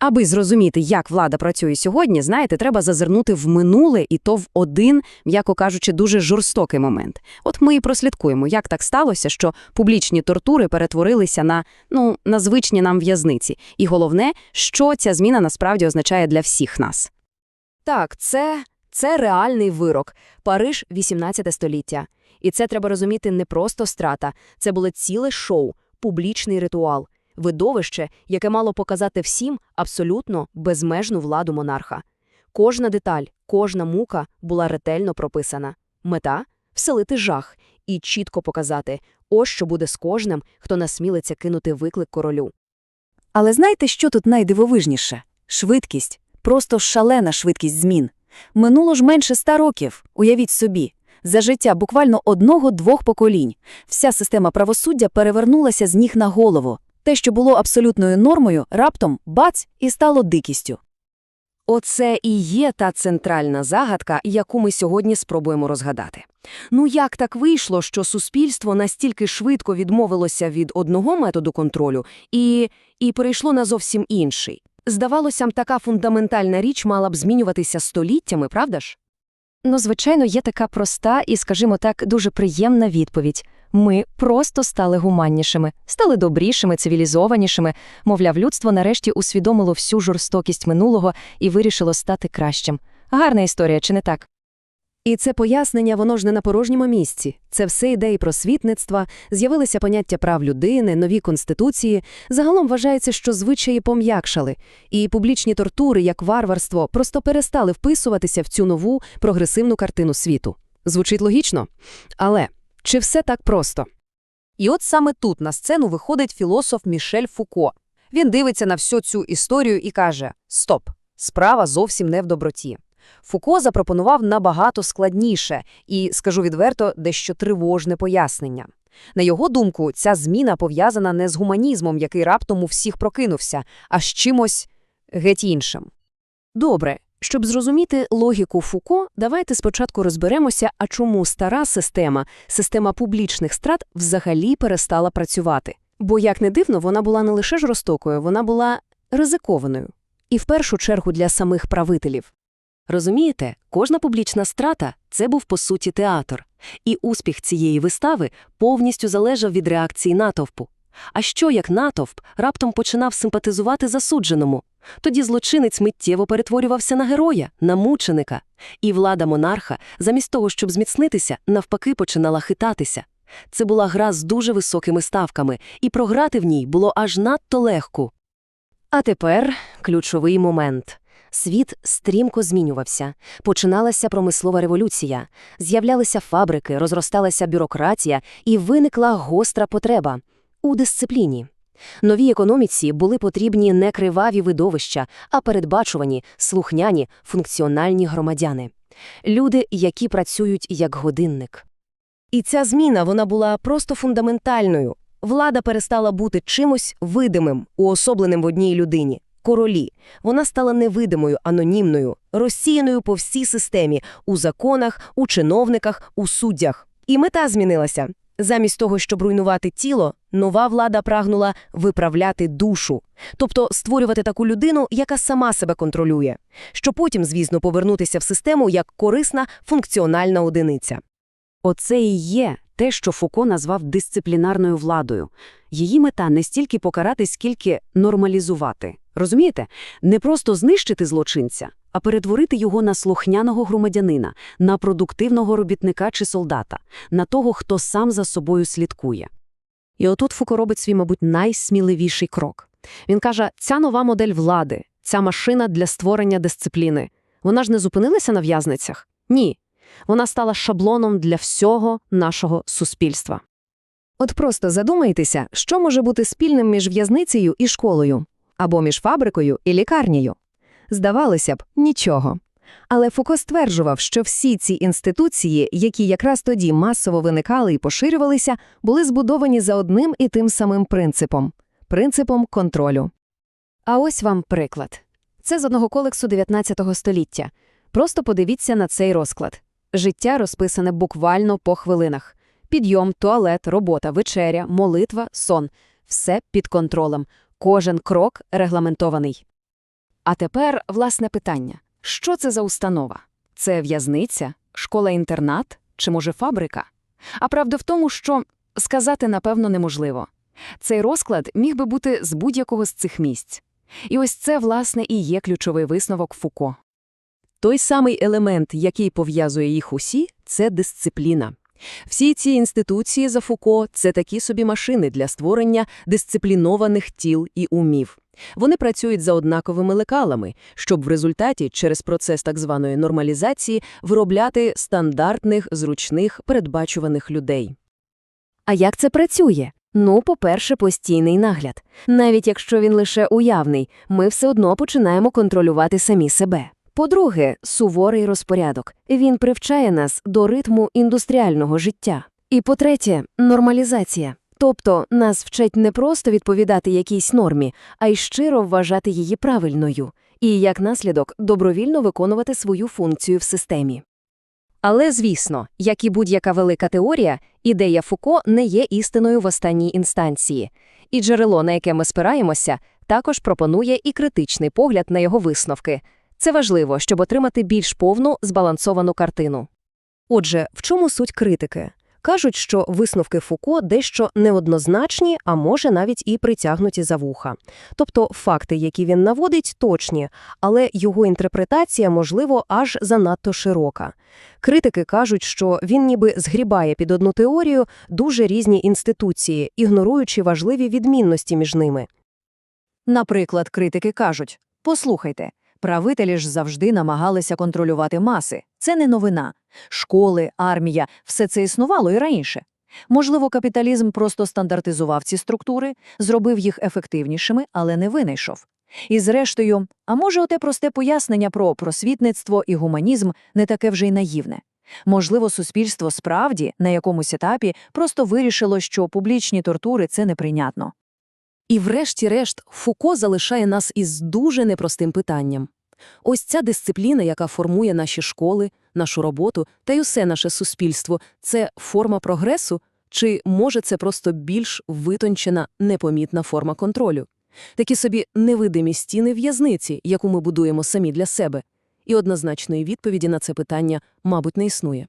Аби зрозуміти, як влада працює сьогодні, знаєте, треба зазирнути в минуле і то в один, м'яко кажучи, дуже жорстокий момент. От ми і прослідкуємо, як так сталося, що публічні тортури перетворилися на, ну, на звичні нам в'язниці. І головне, що ця зміна насправді означає для всіх нас. Так, це, це реальний вирок. Париж 18 століття. І це треба розуміти не просто страта, це було ціле шоу, публічний ритуал, видовище, яке мало показати всім абсолютно безмежну владу монарха. Кожна деталь, кожна мука була ретельно прописана. Мета – вселити жах і чітко показати, ось що буде з кожним, хто насмілиться кинути виклик королю. Але знаєте, що тут найдивовижніше? Швидкість. Просто шалена швидкість змін. Минуло ж менше ста років, уявіть собі. За життя буквально одного-двох поколінь. Вся система правосуддя перевернулася з ніг на голову. Те, що було абсолютною нормою, раптом бац і стало дикістю. Оце і є та центральна загадка, яку ми сьогодні спробуємо розгадати. Ну як так вийшло, що суспільство настільки швидко відмовилося від одного методу контролю і, і перейшло на зовсім інший? Здавалося б, така фундаментальна річ мала б змінюватися століттями, правда ж? Ну, звичайно, є така проста і, скажімо так, дуже приємна відповідь. Ми просто стали гуманнішими, стали добрішими, цивілізованішими. Мовляв, людство нарешті усвідомило всю жорстокість минулого і вирішило стати кращим. Гарна історія, чи не так? І це пояснення, воно ж не на порожньому місці. Це все ідеї просвітництва, з'явилися поняття прав людини, нові конституції. Загалом вважається, що звичаї пом'якшали, і публічні тортури, як варварство, просто перестали вписуватися в цю нову прогресивну картину світу. Звучить логічно? Але чи все так просто? І от саме тут на сцену виходить філософ Мішель Фуко. Він дивиться на всю цю історію і каже: Стоп, справа зовсім не в доброті. Фуко запропонував набагато складніше і, скажу відверто, дещо тривожне пояснення. На його думку, ця зміна пов'язана не з гуманізмом, який раптом у всіх прокинувся, а з чимось геть іншим. Добре, щоб зрозуміти логіку Фуко, давайте спочатку розберемося, а чому стара система, система публічних страт, взагалі перестала працювати. Бо, як не дивно, вона була не лише жорстокою, вона була ризикованою. І в першу чергу для самих правителів. Розумієте, кожна публічна страта – це був, по суті, театр. І успіх цієї вистави повністю залежав від реакції натовпу. А що, як натовп раптом починав симпатизувати засудженому? Тоді злочинець миттєво перетворювався на героя, на мученика. І влада монарха, замість того, щоб зміцнитися, навпаки починала хитатися. Це була гра з дуже високими ставками, і програти в ній було аж надто легко. А тепер ключовий момент. Світ стрімко змінювався. Починалася промислова революція, з'являлися фабрики, розросталася бюрократія і виникла гостра потреба у дисципліні. Новій економіці були потрібні не криваві видовища, а передбачувані, слухняні, функціональні громадяни. Люди, які працюють як годинник. І ця зміна вона була просто фундаментальною. Влада перестала бути чимось видимим, уособленим в одній людині королі. Вона стала невидимою, анонімною, розсіяною по всій системі у законах, у чиновниках, у суддях. І мета змінилася. Замість того, щоб руйнувати тіло, нова влада прагнула виправляти душу, тобто створювати таку людину, яка сама себе контролює, щоб потім, звісно, повернутися в систему як корисна функціональна одиниця. Оце і є те, що Фуко назвав дисциплінарною владою. Її мета не стільки покарати, скільки нормалізувати. Розумієте? Не просто знищити злочинця, а перетворити його на слухняного громадянина, на продуктивного робітника чи солдата, на того, хто сам за собою слідкує. І отут Фуко робить свій, мабуть, найсміливіший крок. Він каже, ця нова модель влади, ця машина для створення дисципліни, вона ж не зупинилася на в'язницях? Ні. Вона стала шаблоном для всього нашого суспільства. От просто задумайтеся, що може бути спільним між в'язницею і школою, або між фабрикою і лікарнею. Здавалося б, нічого. Але Фуко стверджував, що всі ці інституції, які якраз тоді масово виникали і поширювалися, були збудовані за одним і тим самим принципом – принципом контролю. А ось вам приклад. Це з одного колексу 19 століття. Просто подивіться на цей розклад. Життя розписане буквально по хвилинах. Підйом, туалет, робота, вечеря, молитва, сон – все під контролем. Кожен крок регламентований. А тепер, власне, питання. Що це за установа? Це в'язниця, школа-інтернат чи, може, фабрика? А правда в тому, що сказати, напевно, неможливо. Цей розклад міг би бути з будь-якого з цих місць. І ось це, власне, і є ключовий висновок Фуко. Той самий елемент, який пов'язує їх усі, це дисципліна. Всі ці інституції за Фуко – це такі собі машини для створення дисциплінованих тіл і умів. Вони працюють за однаковими лекалами, щоб в результаті через процес так званої нормалізації виробляти стандартних, зручних, передбачуваних людей. А як це працює? Ну, по-перше, постійний нагляд. Навіть якщо він лише уявний, ми все одно починаємо контролювати самі себе. По-друге, суворий розпорядок. Він привчає нас до ритму індустріального життя. І по-третє, нормалізація. Тобто нас вчать не просто відповідати якійсь нормі, а й щиро вважати її правильною. І, як наслідок, добровільно виконувати свою функцію в системі. Але, звісно, як і будь-яка велика теорія, ідея Фуко не є істиною в останній інстанції. І джерело, на яке ми спираємося, також пропонує і критичний погляд на його висновки. Це важливо, щоб отримати більш повну, збалансовану картину. Отже, в чому суть критики? Кажуть, що висновки Фуко дещо неоднозначні, а може навіть і притягнуті за вуха. Тобто факти, які він наводить, точні, але його інтерпретація, можливо, аж занадто широка. Критики кажуть, що він ніби згрібає під одну теорію дуже різні інституції, ігноруючи важливі відмінності між ними. Наприклад, критики кажуть: послухайте, правителі ж завжди намагалися контролювати маси. Це не новина. Школи, армія все це існувало і раніше. Можливо, капіталізм просто стандартизував ці структури, зробив їх ефективнішими, але не винайшов. І зрештою, а може, оте просте пояснення про просвітництво і гуманізм не таке вже й наївне. Можливо, суспільство справді на якомусь етапі просто вирішило, що публічні тортури це неприйнятно. І врешті-решт Фуко залишає нас із дуже непростим питанням. Ось ця дисципліна, яка формує наші школи, нашу роботу та й усе наше суспільство – це форма прогресу? Чи, може, це просто більш витончена, непомітна форма контролю? Такі собі невидимі стіни в'язниці, яку ми будуємо самі для себе. І однозначної відповіді на це питання, мабуть, не існує.